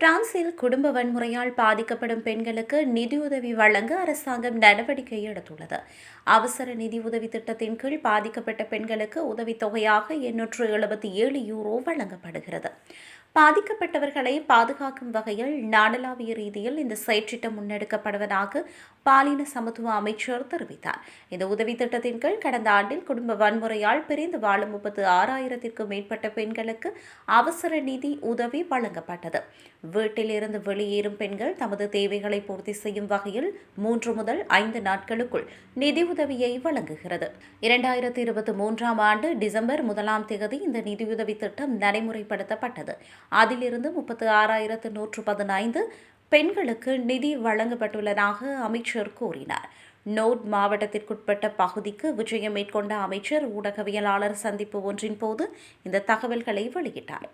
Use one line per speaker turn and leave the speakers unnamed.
பிரான்சில் குடும்ப வன்முறையால் பாதிக்கப்படும் பெண்களுக்கு நிதியுதவி வழங்க அரசாங்கம் நடவடிக்கை எடுத்துள்ளது. அவசர நிதி உதவி திட்டத்தின் கீழ் பாதிக்கப்பட்ட பெண்களுக்கு உதவித்தொகையாக எண்ணூற்று எழுபத்தி ஏழு யூரோ வழங்கப்படுகிறது. பாதிக்கப்பட்டவர்களை பாதுகாக்கும் வகையில் நாடளாவிய ரீதியில் இந்த செயற்றிட்டம் முன்னெடுக்கப்படுவதாக பாலின சமத்துவ அமைச்சர் தெரிவித்தார். இந்த உதவி திட்டத்தின் கீழ் கடந்த ஆண்டில் குடும்ப வன்முறையால் பிரிந்து வாழும் முப்பத்து ஆறாயிரத்திற்கும் மேற்பட்ட பெண்களுக்கு அவசர நிதி உதவி வழங்கப்பட்டது. வீட்டிலிருந்து வெளியேறும் பெண்கள் தமது தேவைகளை பூர்த்தி செய்யும் வகையில் மூன்று முதல் ஐந்து நாட்களுக்குள் நிதி உதவியை வழங்குகிறது. இரண்டாயிரத்தி இருபத்தி மூன்றாம் ஆண்டு டிசம்பர் முதலாம் தேதி இந்த நிதியுதவி திட்டம் நடைமுறைப்படுத்தப்பட்டது. அதிலிருந்து முப்பத்து ஆறாயிரத்து நூற்று பதினைந்து பெண்களுக்கு நிதி வழங்கப்பட்டுள்ளதாக அமைச்சர் கூறினார். நோட் மாவட்டத்திற்குட்பட்ட பகுதிக்கு விஜயம் மேற்கொண்ட அமைச்சர் ஊடகவியலாளர் சந்திப்பு ஒன்றின் போது இந்த தகவல்களை வெளியிட்டார்.